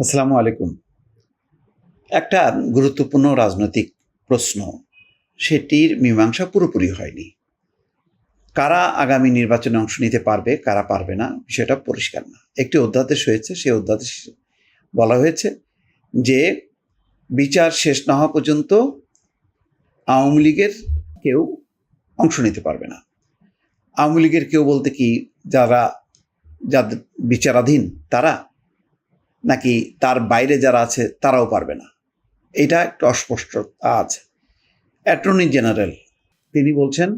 আসসালামু আলাইকুম। একটা গুরুত্বপূর্ণ রাজনৈতিক প্রশ্ন, সেটির মীমাংসা পুরোপুরি হয়নি। কারা আগামী নির্বাচনে অংশ নিতে পারবে, কারা পারবে না সেটা পরিষ্কার না। একটি অধ্যাদেশ হয়েছে, সেই অধ্যাদেশ বলা হয়েছে যে, বিচার শেষ না হওয়া পর্যন্ত আওয়ামী লীগের কেউ অংশ নিতে পারবে না। আওয়ামী লীগের কেউ বলতে কি, যারা, যাদের বিচারাধীন, তারা নাকি তার বাইরে যারা আছে তারাও পারবে না? এটা একটু অস্পষ্ট আছে। অ্যাটর্নি জেনারেল, তিনি বলছেন,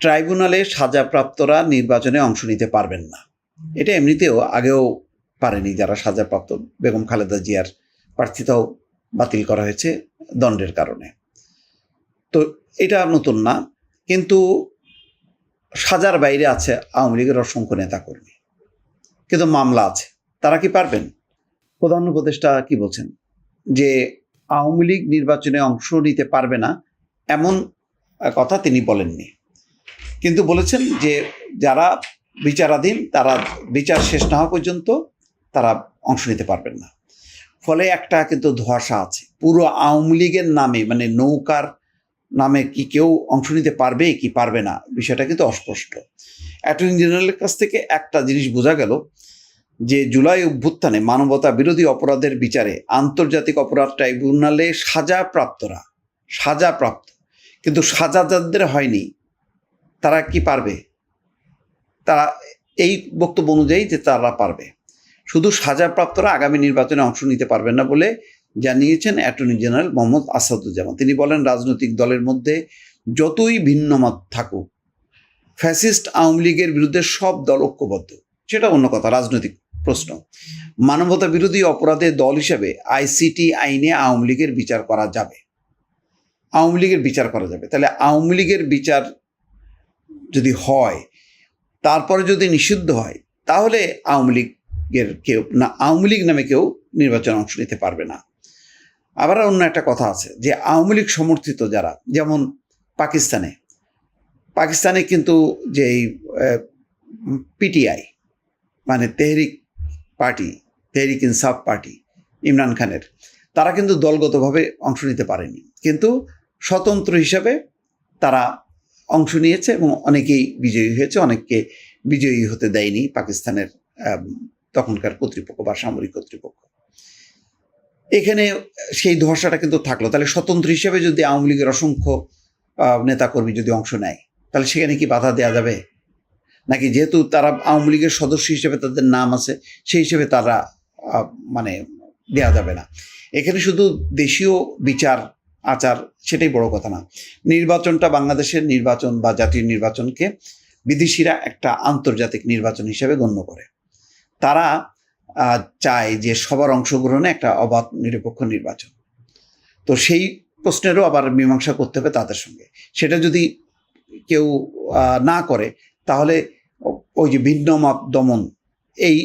ট্রাইব্যুনালে সাজাপ্রাপ্তরা নির্বাচনে অংশ নিতে পারবেন না। এটা এমনিতেও আগেও পারেনি যারা সাজাপ্রাপ্ত, বেগম খালেদা জিয়ার প্রার্থিতাও বাতিল করা হয়েছে দণ্ডের কারণে। তো এটা নতুন না, কিন্তু সাজার বাইরে আছে আওয়ামী লীগের অসংখ্য নেতাকর্মী। কিন্তু মামলা আছে, তারা কি পারবেন? প্রধান উপদেষ্টা কি বলছেন? যে আওয়ামী লীগ নির্বাচনে অংশ নিতে পারবে না, এমন কথা তিনি বলেননি। কিন্তু বলেছেন যে যারা বিচারাধীন, তারা বিচার শেষ না হওয়া পর্যন্ত তারা অংশ নিতে পারবেন না। ফলে একটা কিন্তু ধোয়াশা আছে। পুরো আওয়ামী লীগের নামে মানে নৌকার নামে কি কেউ অংশ নিতে পারবে কি পারবে না, বিষয়টা কিন্তু অস্পষ্ট। অ্যাটর্নি জেনারেলের কাছ থেকে একটা জিনিস বোঝা গেল যে জুলাই অভ্যুত্থানে মানবতা বিরোধী অপরাধের বিচারে আন্তর্জাতিক অপরাধ ট্রাইব্যুনালে সাজাপ্রাপ্তরা সাজাপ্রাপ্ত কিন্তু সাজা যাদের হয়নি, তারা কি পারবে? তারা এই বক্তব্য অনুযায়ী যে তারা পারবে। শুধু সাজাপ্রাপ্তরা আগামী নির্বাচনে অংশ নিতে পারবেন না বলে জানিয়েছেন অ্যাটর্নি জেনারেল মোহাম্মদ আসাদুজ্জামান। তিনি বলেন, রাজনৈতিক দলের মধ্যে যতই ভিন্ন মত থাকুক, ফ্যাসিস্ট আওয়ামী লীগের বিরুদ্ধে সব দল ঐক্যবদ্ধ। সেটা অন্য কথা, রাজনৈতিক প্রশ্ন। মানবতা বিরোধী অপরাধের দল হিসেবে আইসিটি আইনে আওয়ামী লীগের বিচার করা যাবে। আওয়ামী লীগের বিচার করা যাবে। তাহলে আওয়ামী লীগের বিচার যদি হয়, তারপরে যদি নিষিদ্ধ হয়, তাহলে আওয়ামী লীগের কেউ না, আওয়ামী লীগ নামে কেউ নির্বাচনে অংশ নিতে পারবে না। আবার অন্য একটা কথা আছে যে আওয়ামী লীগ সমর্থিত যারা, যেমন পাকিস্তানে। পাকিস্তানে কিন্তু যেই পিটিআই মানে তেহরিক পার্টি তেহরিক ইনসাফ পার্টি, ইমরান খানের। তারা কিন্তু দলগতভাবে অংশ নিতে পারেনি। কিন্তু স্বতন্ত্র হিসাবে তারা অংশ নিয়েছে এবং অনেকেই বিজয়ী হয়েছে, অনেককে বিজয়ী হতে দেয়নি পাকিস্তানের তখনকার কর্তৃপক্ষ বা সামরিক কর্তৃপক্ষ। এখানে সেই ধর্ষাটা কিন্তু থাকল। তাহলে স্বতন্ত্র হিসাবে যদি আওয়ামী লীগের অসংখ্য নেতাকর্মী যদি অংশ নেয়, তাহলে সেখানে কি বাধা দেওয়া যাবে? নাকি যেহেতু তারা আওয়ামী লীগের সদস্য হিসেবে তাদের নাম আছে, সেই হিসেবে তারা মানে দেয়া যাবে না। এখানে শুধু দেশীয় বিচার, আচার সেটাই বড় কথা না। নির্বাচনটা বাংলাদেশের নির্বাচন বা জাতীয় নির্বাচনকে বিদেশিরা একটা আন্তর্জাতিক নির্বাচন হিসেবে গণ্য করে। তারা চায় যে সবার অংশগ্রহণে একটা অবাধ নিরপেক্ষ নির্বাচন। তো সেই প্রশ্নেরও আবার মীমাংসা করতে হবে তাদের সঙ্গে। সেটা যদি কেউ না করে, তাহলে ওই যে ভিন্ন মত দমন, এই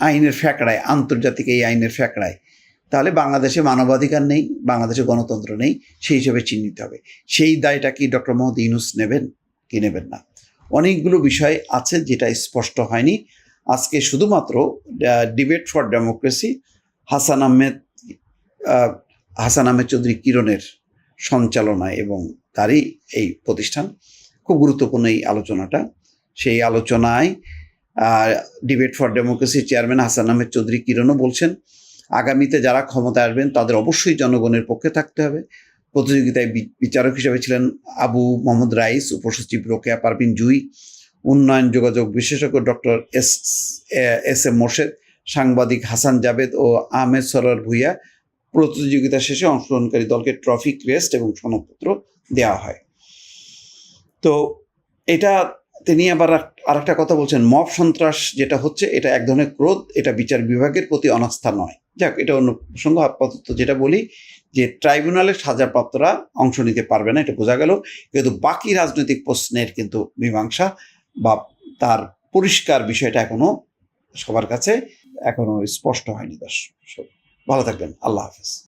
আইনের ফ্যাকড়ায়, আন্তর্জাতিক এই আইনের ফ্যাকড়ায়, তাহলে বাংলাদেশে মানবাধিকার নেই, বাংলাদেশে গণতন্ত্র নেই, সেই হিসেবে চিহ্নিত হবে। সেই দায়টা কি ডক্টর মোহাম্মদ ইউনুস নেবেন, কি নেবেন না? অনেকগুলো বিষয় আছে যেটা স্পষ্ট হয়নি। আজকে শুধুমাত্র Debate for Democracy Hasan Ahmed Hasan Ahmed Chowdhury কিরণের সঞ্চালনায় এবং তারই এই প্রতিষ্ঠান। খুব গুরুত্বপূর্ণ এই আলোচনাটা। সেই আলোচনায় ডিবেট ফর ডেমোক্রেসির চেয়ারম্যান হাসান আহমেদ চৌধুরী কিরণও বলছেন, আগামীতে যারা ক্ষমতা আসবেন, তাদের অবশ্যই জনগণের পক্ষে থাকতে হবে। প্রতিযোগিতায় বিচারক হিসেবে ছিলেন আবু মোহাম্মদ রাইস, উপসচিব রোকেয়া পারভিন জুই, উন্নয়ন যোগাযোগ বিশেষজ্ঞ doctor S S M Morshed, সাংবাদিক হাসান জাবেদ ও আহমেদ সরার ভুইয়া প্রতিযোগিতা শেষে অংশগ্রহণকারী দলকে ট্রফি, ক্রেস্ট এবং সনদপত্র দেওয়া হয়। তো এটা তিনি আবার আর একটা কথা বলছেন, মব সন্ত্রাস যেটা হচ্ছে, এটা এক ধরনের ক্রোধ, এটা বিচার বিভাগের প্রতি অনাস্থা নয়। যাক, এটা অন্য প্রসঙ্গ, আপাতত যেটা বলি, যে ট্রাইব্যুনালের সাজাপ্রাপ্তরা অংশ নিতে পারবে না, এটা বোঝা গেল। কিন্তু বাকি রাজনৈতিক প্রশ্নের কিন্তু মীমাংসা বা তার পরিষ্কার বিষয়টা এখনও সবার কাছে এখনও স্পষ্ট হয়নি, দর্শক। ভালো থাকবেন, আল্লাহ হাফেজ।